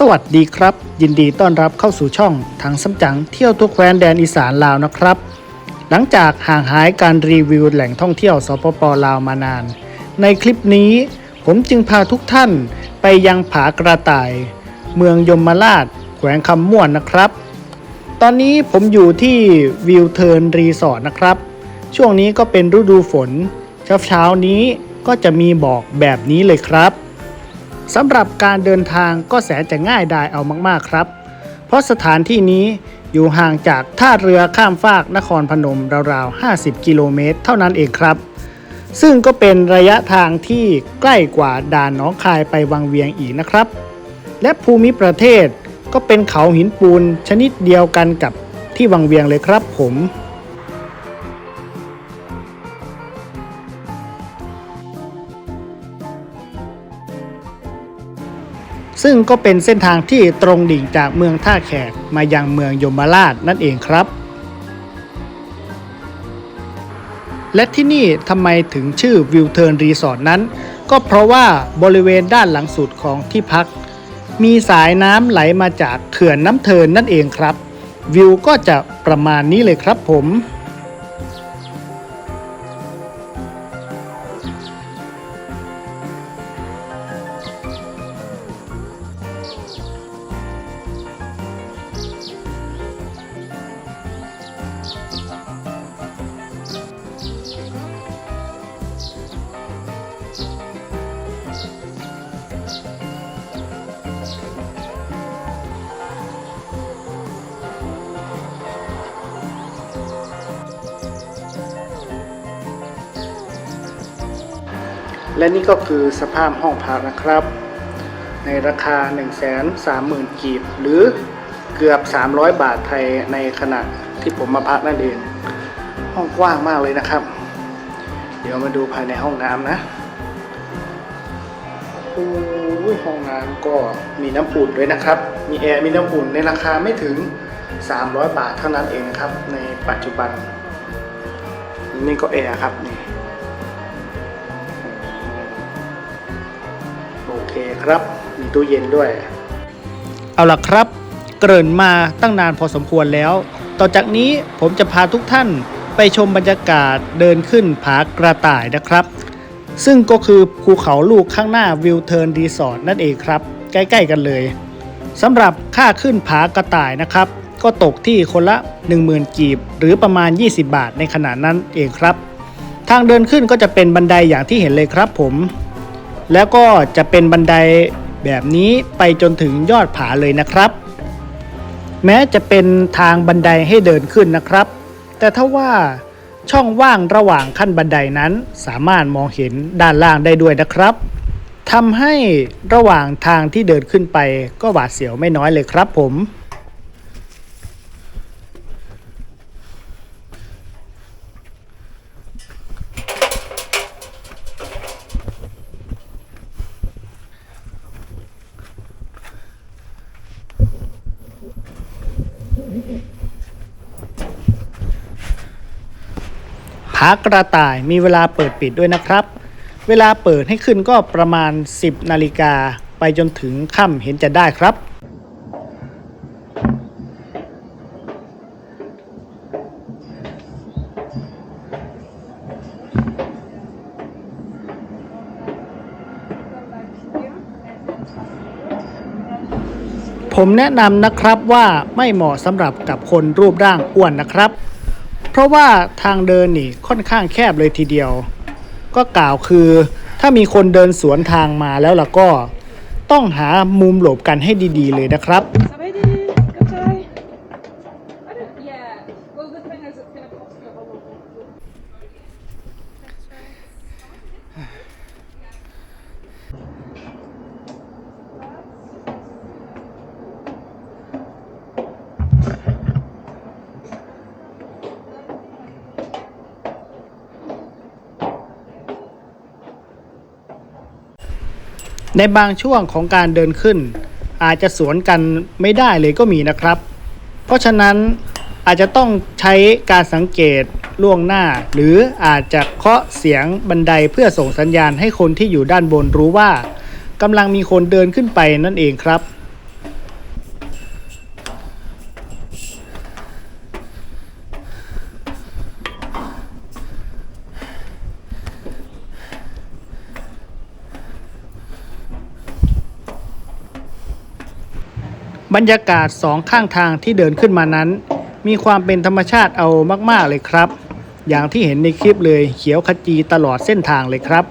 สวัสดีครับ ยินดีต้อนรับเข้าสู่ช่องถังสำจังเที่ยวทุกแคว้นแดนอีสานลาวนะครับ หลังจากห่างหายการรีวิวแหล่งท่องเที่ยวสปปลาวมานาน ในคลิปนี้ ผมจึงพาทุกท่านไปยังผากระต่าย เมืองยมราช แขวงคำม่วนนะครับ ตอนนี้ผมอยู่ที่วิวเทิร์นรีสอร์ทนะครับ ช่วงนี้ก็เป็นฤดูฝน เช้าเช้านี้ก็จะมีบอกแบบนี้เลยครับ สำหรับการเดินทางก็แสนจะง่ายดายเอามากๆครับ เพราะสถานที่นี้อยู่ห่างจากท่าเรือข้ามฟากนครพนมราวๆ 50 กิโลเมตร เท่านั้นเองครับ ซึ่งก็เป็นระยะทางที่ใกล้กว่าด่านหนองคายไปวังเวียงอีกนะครับ และภูมิประเทศก็เป็นเขาหินปูนชนิดเดียวกันกับที่วังเวียงเลยครับผม ซึ่งก็เป็นเส้นทางที่ตรงดิ่งจากเมืองท่าแขกมายังเมืองยมราชนั่นเองครับ และที่นี่ทำไมถึงชื่อวิวเทิร์นรีสอร์ทนั้น ก็เพราะว่าบริเวณด้านหลังสุดของที่พัก มีสายน้ำไหลมาจากเขื่อนน้ำเทินนั่นเองครับ วิวก็จะประมาณนี้เลยครับผม และนี่ก็คือสภาพห้องพักนะครับ ในราคา 1 3 0 0 0 0 กีบ หรือเกือบ 300 บาทไทยในขณะที่ผมมาพักนั่นเอง ห้องกว้างมากเลยนะครับ เดี๋ยวมาดูภายในห้องน้ำนะโอ้ยห้องน้ำก็มีน้ำอุ่นด้วยนะครับ มีแอร์มีน้ำอุ่นในราคาไม่ถึง 300 บาทเท่านั้นเองนะครับ ในปัจจุบัน นี่ก็แอร์ครับนี่ คครับ มีตู้เย็นด้วย เอาล่ะครับ เกริ่นมาตั้งนานพอสมควรแล้ว ต่อจากนี้ผมจะพาทุกท่านไปชมบรรยากาศเดินขึ้นผากระต่ายนะครับ ซึ่งก็คือภูเขาลูกข้างหน้าวิวเทิร์นรีสอร์ทนั่นเองครับ ใกล้ๆกันเลยสำหรับค่าขึ้นผากระต่ายนะครับ ก็ตกที่คนละ 10,000 กีบ หรือประมาณ 20 บาทในขณะนั้นเองครับ ทางเดินขึ้นก็จะเป็นบันไดอย่างที่เห็นเลยครับผม แล้วก็จะเป็นบันไดแบบนี้ไปจนถึงยอดผาเลยนะครับ แม้จะเป็นทางบันไดให้เดินขึ้นนะครับ แต่ถ้าว่าช่องว่างระหว่างขั้นบันไดนั้นสามารถมองเห็นด้านล่างได้ด้วยนะครับทำให้ระหว่างทางที่เดินขึ้นไปก็หวาดเสียวไม่น้อยเลยครับผมากระต่ายมีเวลาเปิดปิดด้วยนะครับ เวลาเปิดให้ขึ้นก็ประมาณ 10 นาฬิกาไปจนถึงค่ำเห็นจะได้ครับผมแนะนำนะครับว่าไม่เหมาะสำหรับกับคนรูปร่างอ้วนนะครับ เพราะว่าทางเดินนี่ค่อนข้างแคบเลยทีเดียว ก็กล่าวคือ ถ้ามีคนเดินสวนทางมาแล้วล่ะก็ ต้องหามุมหลบกันให้ดีๆเลยนะครับ ในบางช่วงของการเดินขึ้น อาจจะสวนกันไม่ได้เลยก็มีนะครับ เพราะฉะนั้นอาจจะต้องใช้การสังเกตล่วงหน้า หรืออาจจะเคาะเสียงบันไดเพื่อส่งสัญญาณให้คนที่อยู่ด้านบนรู้ว่ากำลังมีคนเดินขึ้นไปนั่นเองครับ บรรยากาศสองข้างทางที่เดินขึ้นมานั้น มีความเป็นธรรมชาติเอามาก ๆ เลยครับ อย่างที่เห็นในคลิปเลยเขียวขจีตลอดเส้นทางเลยครับ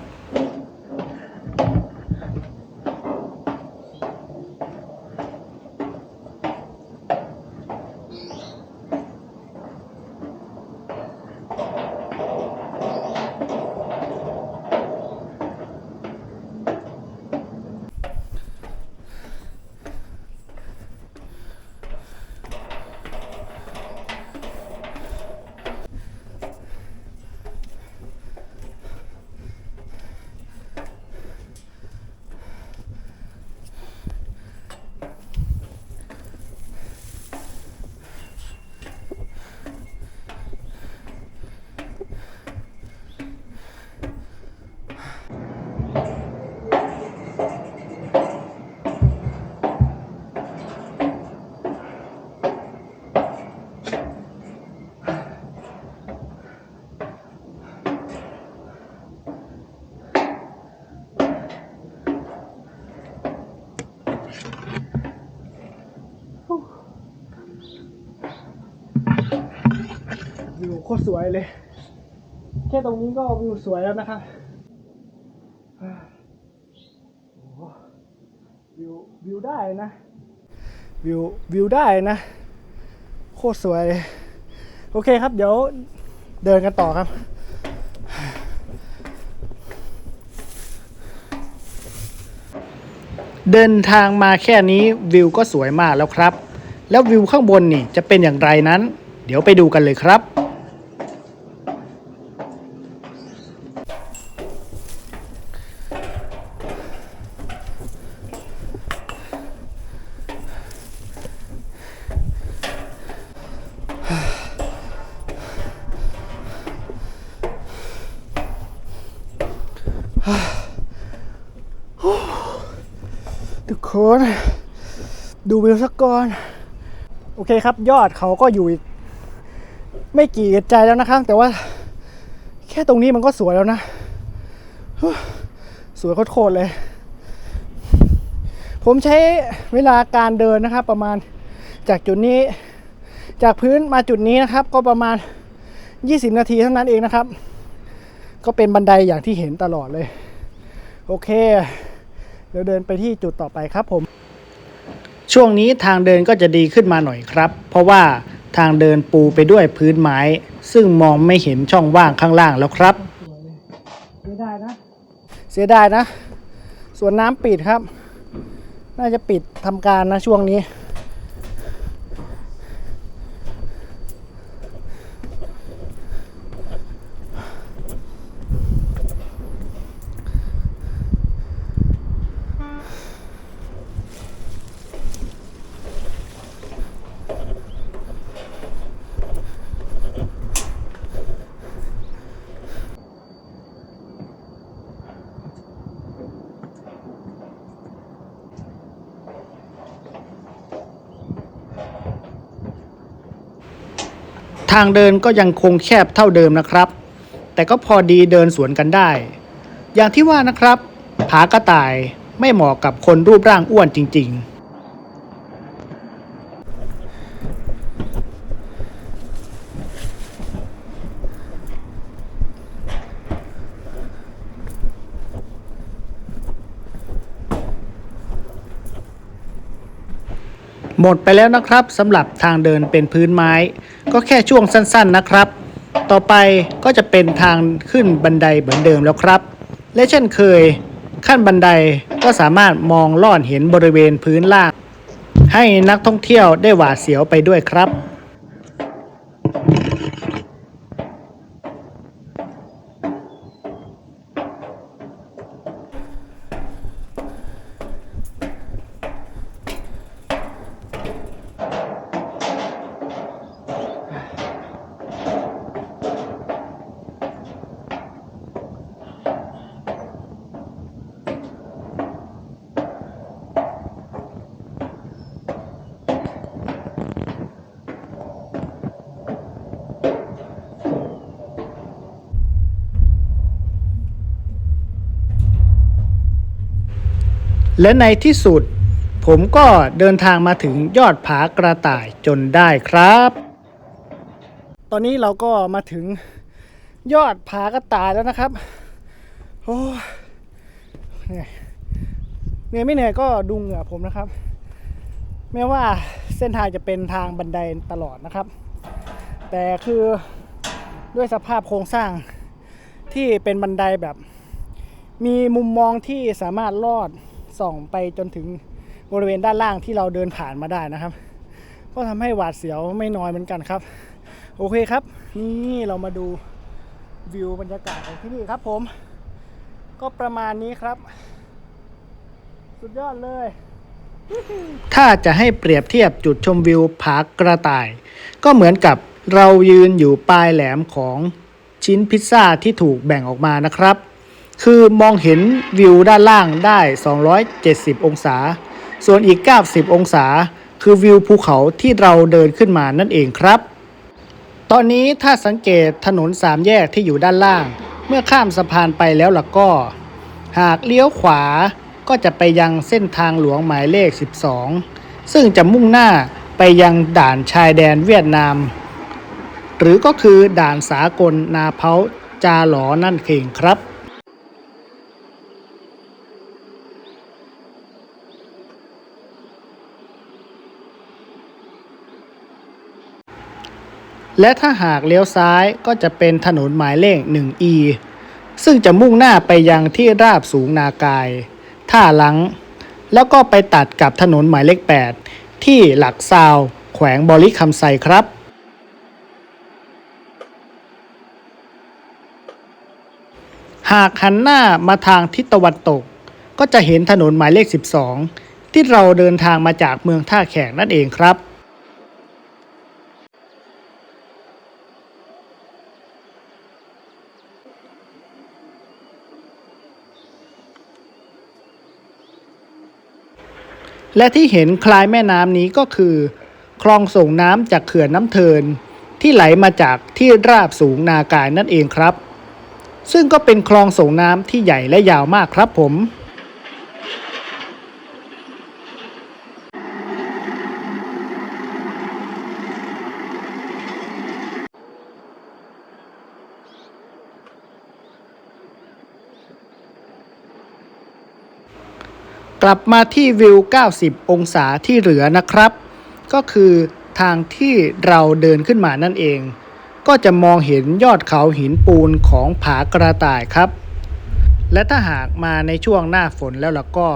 สวยเลย แค่ตรงนี้ก็วิวสวยแล้วนะครับวิววิวได้นะ วิววิวได้นะ โคตรสวยเลย โอเคครับ เดี๋ยวเดินกันต่อครับเดินทางมาแค่นี้วิวก็สวยมากแล้วครับ แล้ววิวข้างบนนี่จะเป็นอย่างไรนั้น เดี๋ยวไปดูกันเลยครับ คนดูวิวสักก่อน โอเคครับ ยอดเขาก็อยู่อีก ไม่กี่ใจแล้วนะครับ แต่ว่า แค่ตรงนี้มันก็สวยแล้วนะ สวยโคตรเลย ผมใช้เวลาการเดินนะครับ ประมาณจากจุดนี้ จากพื้นมาจุดนี้นะครับ ก็ประมาณ 20 นาทีเท่านั้นเองนะครับ ก็เป็นบันไดอย่างที่เห็นตลอดเลย โอเค ดี๋ยวเดินไปที่จุดต่อไปครับผม ช่วงนี้ทางเดินก็จะดีขึ้นมาหน่อยครับ เพราะว่าทางเดินปูไปด้วยพื้นไม้ ซึ่งมองไม่เห็นช่องว่างข้างล่างแล้วครับ เสียดายนะ เสียดายนะ ส่วนน้ำปิดครับ น่าจะปิดทำการนะช่วงนี้ ทางเดินก็ยังคงแคบเท่าเดิมนะครับ แต่ก็พอดีเดินสวนกันได้ อย่างที่ว่านะครับ ผากระต่ายไม่เหมาะกับคนรูปร่างอ้วนจริง ๆหมดไปแล้วนะครับสำหรับทางเดินเป็นพื้นไม้ ก็แค่ช่วงสั้นๆนะครับ ต่อไปก็จะเป็นทางขึ้นบันไดเหมือนเดิมแล้วครับ และเช่นเคย ขั้นบันไดก็สามารถมองลอดเห็นบริเวณพื้นล่าง ให้นักท่องเที่ยวได้หวาดเสียวไปด้วยครับ และในที่สุด ผมก็เดินทางมาถึงยอดผากระต่ายจนได้ครับ ตอนนี้เราก็มาถึงยอดผากระต่ายแล้วนะครับโอ้ยเหนื่อยเหนื่อยไม่เหนื่อยก็ดูเหงื่อผมนะครับ แม้ว่าเส้นทางจะเป็นทางบันไดตลอดนะครับ แต่คือด้วยสภาพโครงสร้างที่เป็นบันไดแบบ มีมุมมองที่สามารถลอด ส่องไปจนถึงบริเวณด้านล่างที่เราเดินผ่านมาได้นะครับ ก็ทำให้หวาดเสียวไม่น้อยเหมือนกันครับ โอเคครับ นี่เรามาดูวิวบรรยากาศของที่นี่ครับผม ก็ประมาณนี้ครับ สุดยอดเลย ถ้าจะให้เปรียบเทียบจุดชมวิวผากระต่าย ก็เหมือนกับเรายืนอยู่ปลายแหลมของชิ้นพิซซ่าที่ถูกแบ่งออกมานะครับ คือมองเห็นวิวด้านล่างได้ 270 องศา ส่วนอีก 90 องศา คือวิวภูเขาที่เราเดินขึ้นมานั่นเองครับ ตอนนี้ถ้าสังเกตถนนสามแยกที่อยู่ด้านล่าง เมื่อข้ามสะพานไปแล้วล่ะก็ หากเลี้ยวขวาก็จะไปยังเส้นทางหลวงหมายเลข 12 ซึ่งจะมุ่งหน้าไปยังด่านชายแดนเวียดนาม หรือก็คือด่านสากลนาเพาจาหลอนั่นเองครับ และถ้าหากเลี้ยวซ้ายก็จะเป็นถนนหมายเลข 1E ซึ่งจะมุ่งหน้าไปยังที่ราบสูงนากาย ท่าลัง แล้วก็ไปตัดกับถนนหมายเลข 8 ที่หลักซาว แขวงบริคำไซครับ หากหันหน้ามาทางทิศตะวันตก ก็จะเห็นถนนหมายเลข 12 ที่เราเดินทางมาจากเมืองท่าแขกนั่นเองครับ และที่เห็นคลายแม่น้ำนี้ก็คือ คลองส่งน้ำจากเขื่อนน้ำเทิน ที่ไหลมาจากที่ราบสูงนากายนั่นเองครับ ซึ่งก็เป็นคลองส่งน้ำที่ใหญ่และยาวมากครับผม กลับมาที่วิว 90 องศาที่เหลือนะครับ ก็คือทางที่เราเดินขึ้นมานั่นเอง ก็จะมองเห็นยอดเขาหินปูนของผากระต่ายครับ และถ้าหากมาในช่วงหน้าฝนแล้วล่ะก็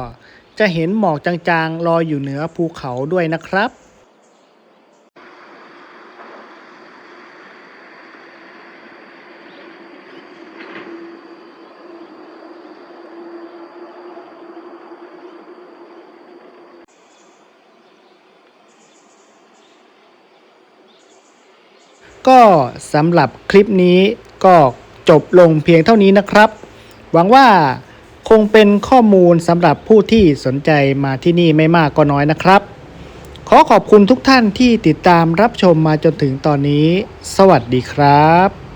จะเห็นหมอกจางๆลอยอยู่เหนือภูเขาด้วยนะครับ ก็สำหรับคลิปนี้ก็จบลงเพียงเท่านี้นะครับ หวังว่าคงเป็นข้อมูลสำหรับผู้ที่สนใจมาที่นี่ไม่มากก็น้อยนะครับ ขอขอบคุณทุกท่านที่ติดตามรับชมมาจนถึงตอนนี้ สวัสดีครับ